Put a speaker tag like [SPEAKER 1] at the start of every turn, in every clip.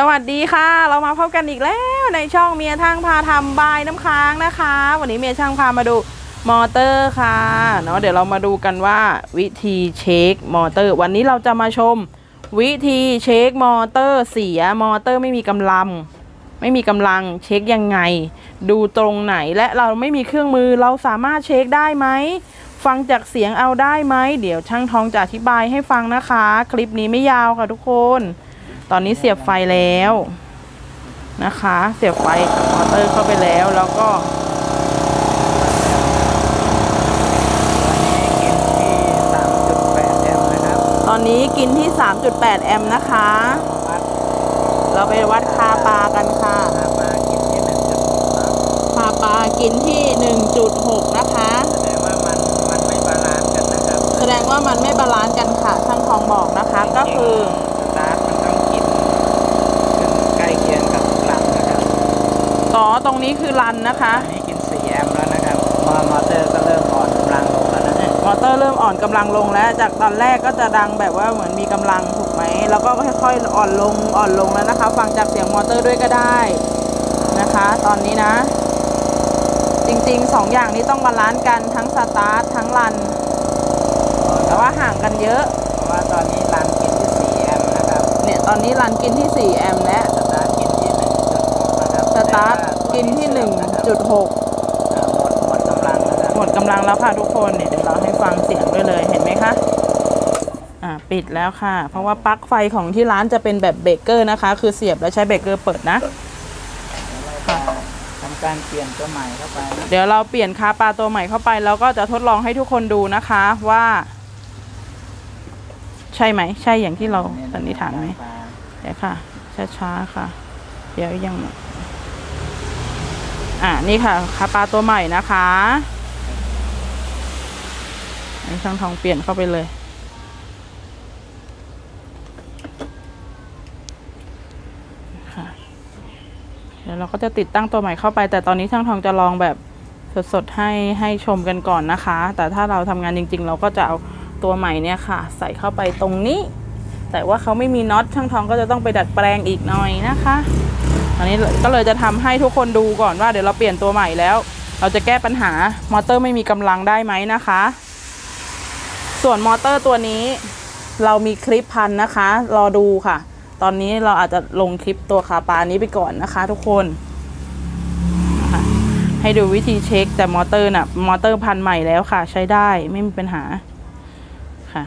[SPEAKER 1] สวัสดีค่ะ เรามาพบกันอีกแล้วในช่องเมียช่างพาทำบายน้ำค้างนะคะ วันนี้เมียช่างพามาดูมอเตอร์ค่ะเนาะเดี๋ยวเรามาดูกันว่าวิธีเช็คมอเตอร์ วันนี้เราจะมาชม วิธีเช็คมอเตอร์เสียมอเตอร์ไม่มีกำลัง ไม่มีกำลังเช็คยังไง ดูตรงไหนและเราไม่มีเครื่องมือเราสามารถเช็คได้ไหมฟังจากเสียงเอาได้ไหมเดี๋ยวช่างทองจะอธิบายให้ฟังนะคะ คลิปนี้ไม่ยาวค่ะทุกคน ตอนนี้เสียบไฟแล้วนะคะ เสียบไฟกับมอเตอร์เข้าไปแล้ว แล้วก็
[SPEAKER 2] ตอนนี้กินที่ 3.8 แอมป์นะครับ
[SPEAKER 1] ตอนนี้กินที่3.8แอมป์นะคะ
[SPEAKER 2] วัด
[SPEAKER 1] เราไปวัดคาปลากันค่ะ
[SPEAKER 2] มามากินที่1.6นะ
[SPEAKER 1] คาปลากินที่ 1.6 นะคะ
[SPEAKER 2] แสดงว่ามันมันไม่บาลานซ์กันนะครับ
[SPEAKER 1] แสดงว่ามันไม่บาลานซ์กันค่ะ ช่างทองบอกนะคะ ก็คือ
[SPEAKER 2] สตาร์ทมันต้องกินขึ้นใกล้เคียงกับหลังนะครับ
[SPEAKER 1] ต่อตรงนี้คือรันนะคะ
[SPEAKER 2] อันนี้กิน 4 แอมป์แล้วนะครับมอมอเตอร์ก็เริ่มอ่อนกำลังลงแล้วนะ
[SPEAKER 1] มอเตอร์เริ่มอ่อนกำลังลงแล้ว จากตอนแรกก็จะดังแบบว่าเหมือนมีกำลังถูกไหม แล้วก็ค่อยๆอ่อนลงอ่อนลงแล้วนะคะ ฟังจากเสียงมอเตอร์ด้วยก็ได้นะคะ ตอนนี้นะ จริงๆสองอย่างนี้ต้องบาลานซ์กันทั้งสตาร์ททั้งรัน แต่ว่าห่างกันเยอะ
[SPEAKER 2] เพราะว่าตอนนี้รันกินที่ 4 แอมป์นะครับ
[SPEAKER 1] เนี่ยตอนนี้รันกินที่ 4 แอมป์และ
[SPEAKER 2] สตาร์ทกินที่1.6นะครับ
[SPEAKER 1] สตาร์ทกินที่
[SPEAKER 2] แสดงว่าตัวนี้
[SPEAKER 1] 1.6
[SPEAKER 2] อ่าหมดหมดกำลังนะครับ
[SPEAKER 1] หมดกำลังแล้วค่ะทุกคนเนี่ยเดี๋ยวเราให้ฟังเสียงด้วยเลยเห็นไหมคะอ่าปิดแล้วค่ะ เพราะว่าปลั๊กไฟของที่ร้านจะเป็นแบบเบรกเกอร์นะคะ คือเสียบแล้วใช้เบรกเกอร์เปิดนะ
[SPEAKER 2] ทำการเปลี่ยนตัวใหม่เข้าไปนะ
[SPEAKER 1] เดี๋ยวเราเปลี่ยนคาปลาตัวใหม่เข้าไป แล้วก็จะทดลองให้ทุกคนดูนะคะว่า ใช่ไหม ใช่อย่างที่เราสันนิษฐานไหมเดี๋ยวค่ะช้าๆค่ะ เดี๋ยวยัง อ่านี่ค่ะคาปลาตัวใหม่นะคะอันนี้ช่างทองเปลี่ยนเข้าไปเลยค่ะเดี๋ยวเราก็จะติดตั้งตัวใหม่เข้าไป แต่ตอนนี้ช่างทองจะลองแบบสดๆให้ให้ชมกันก่อนนะคะ แต่ถ้าเราทำงานจริง ๆ เราก็จะเอาตัวใหม่เนี่ยค่ะ ใส่เข้าไปตรงนี้ แต่ว่าเขาไม่มีน็อตช่างทองก็จะต้องไปดัดแปลงอีกหน่อยนะคะ อันนี้ก็เลยจะทำให้ทุกคนดูก่อนว่าเดี๋ยวเราเปลี่ยนตัวใหม่แล้ว เราจะแก้ปัญหามอเตอร์ไม่มีกำลังได้ไหมนะคะ ส่วนมอเตอร์ตัวนี้ เรามีคลิปพันนะคะ รอดูค่ะ ตอนนี้เราอาจจะลงคลิปตัวคาปานี้ไปก่อนนะคะ ทุกคน ให้ดูวิธีเช็คแต่มอเตอร์น่ะมอเตอร์พันใหม่แล้วค่ะ ใช้ได้ไม่มีปัญหาค่ะ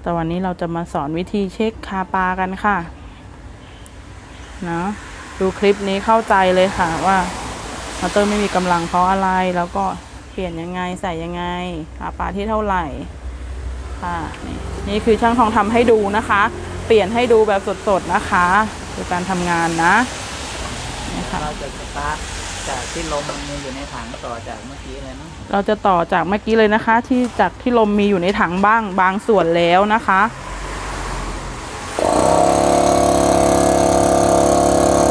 [SPEAKER 1] แต่วันนี้เราจะมาสอนวิธีเช็คคาปากันค่ะ นาะดูคลิปนี้เข้าใจเลยค่ะว่ามอเตอร์ไม่มีกำลังเพราะอะไร แล้วก็เปลี่ยนยังไงใส่ยังไงคาปาที่เท่าไหร่ค่ะนี่นี่คือช่างทองทำให้ดูนะคะ เปลี่ยนให้ดูแบบสดๆนะคะคือการทำงานนะนี่ค่ะ
[SPEAKER 2] เราจะสตาร์ทจากที่ลมมันมีอยู่ในถังต่อจากเมื่อกี้เลยเนาะ
[SPEAKER 1] เราจะต่อจากเมื่อกี้เลยนะคะ ที่จากที่ลมมีอยู่ในถังบ้างบางส่วนแล้วนะคะ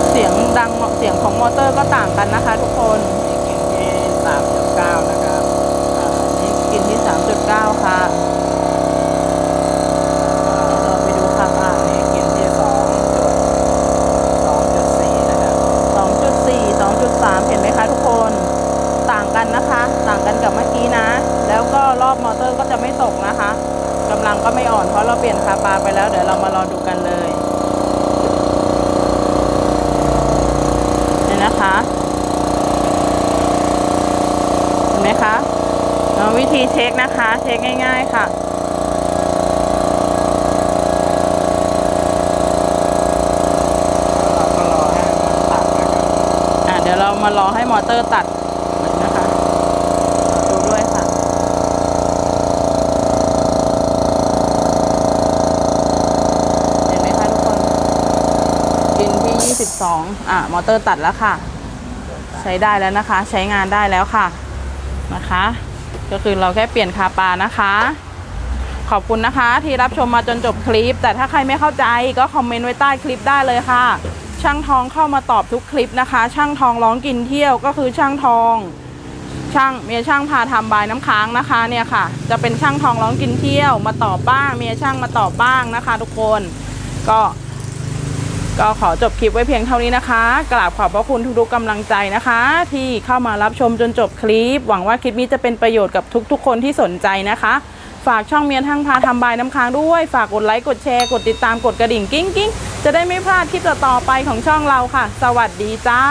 [SPEAKER 1] เสียงดังเสียงของมอเตอร์ก็ต่างกันนะคะทุกคน
[SPEAKER 2] นี่กินที่3.9 นะครับ
[SPEAKER 1] อ่านี่กินที่ 3.9 ค่ะเราไปดูค่ะว่า
[SPEAKER 2] นี่กินที่2.2.4นะครับ
[SPEAKER 1] 2.4 2.3เห็นไหมคะทุกคนต่างกันนะคะ ต่างกันกับเมื่อกี้นะ แล้วก็รอบมอเตอร์ก็จะไม่ตกนะคะกำลังก็ไม่อ่อนเพราะเราเปลี่ยนคาปาไปแล้ว เดี๋ยวเรามารอดูกันเลยนะคะ เห็นไหมคะ เอาวิธีเช็คนะคะ เช็คง่าย ๆ ค่ะ
[SPEAKER 2] เราก็รอให้มันตัดนะครับ
[SPEAKER 1] อะเดี๋ยวเรามารอให้มอเตอร์ตัดนะคะ ดูด้วยค่ะ เห็นไหมคะทุกคน กินที่ 22 อะ มอเตอร์ตัดแล้วค่ะ ใช้ได้แล้วนะคะ ใช้งานได้แล้วค่ะ นะคะ ก็คือเราแค่เปลี่ยนคาปานะคะ ขอบคุณนะคะ ที่รับชมมาจนจบคลิป แต่ถ้าใครไม่เข้าใจก็คอมเมนต์ไว้ใต้คลิปได้เลยค่ะ ช่างทองเข้ามาตอบทุกคลิปนะคะ ช่างทองร้องกินเที่ยวก็คือช่างทอง ช่างเมียช่างพาทำบายน้ำค้างนะคะเนี่ยค่ะ จะเป็นช่างทองร้องกินเที่ยวมาตอบบ้าง เมียช่างมาตอบบ้างนะคะ ทุกคนก็ ก็ขอจบคลิปไว้เพียงเท่านี้นะคะกราบขอบพระคุณทุกๆกำลังใจนะคะ ที่เข้ามารับชมจนจบคลิป หวังว่าคลิปนี้จะเป็นประโยชน์กับทุกๆ คนที่สนใจนะคะ ฝากช่องเมียทั้งพาทำบายน้ำค้างด้วย ฝากกดไลค์กดแชร์กดติดตามกดกระดิ่งกิ้งกิ้งจะได้ไม่พลาดคลิปต่อๆไปของช่องเราค่ะ สวัสดีจ้า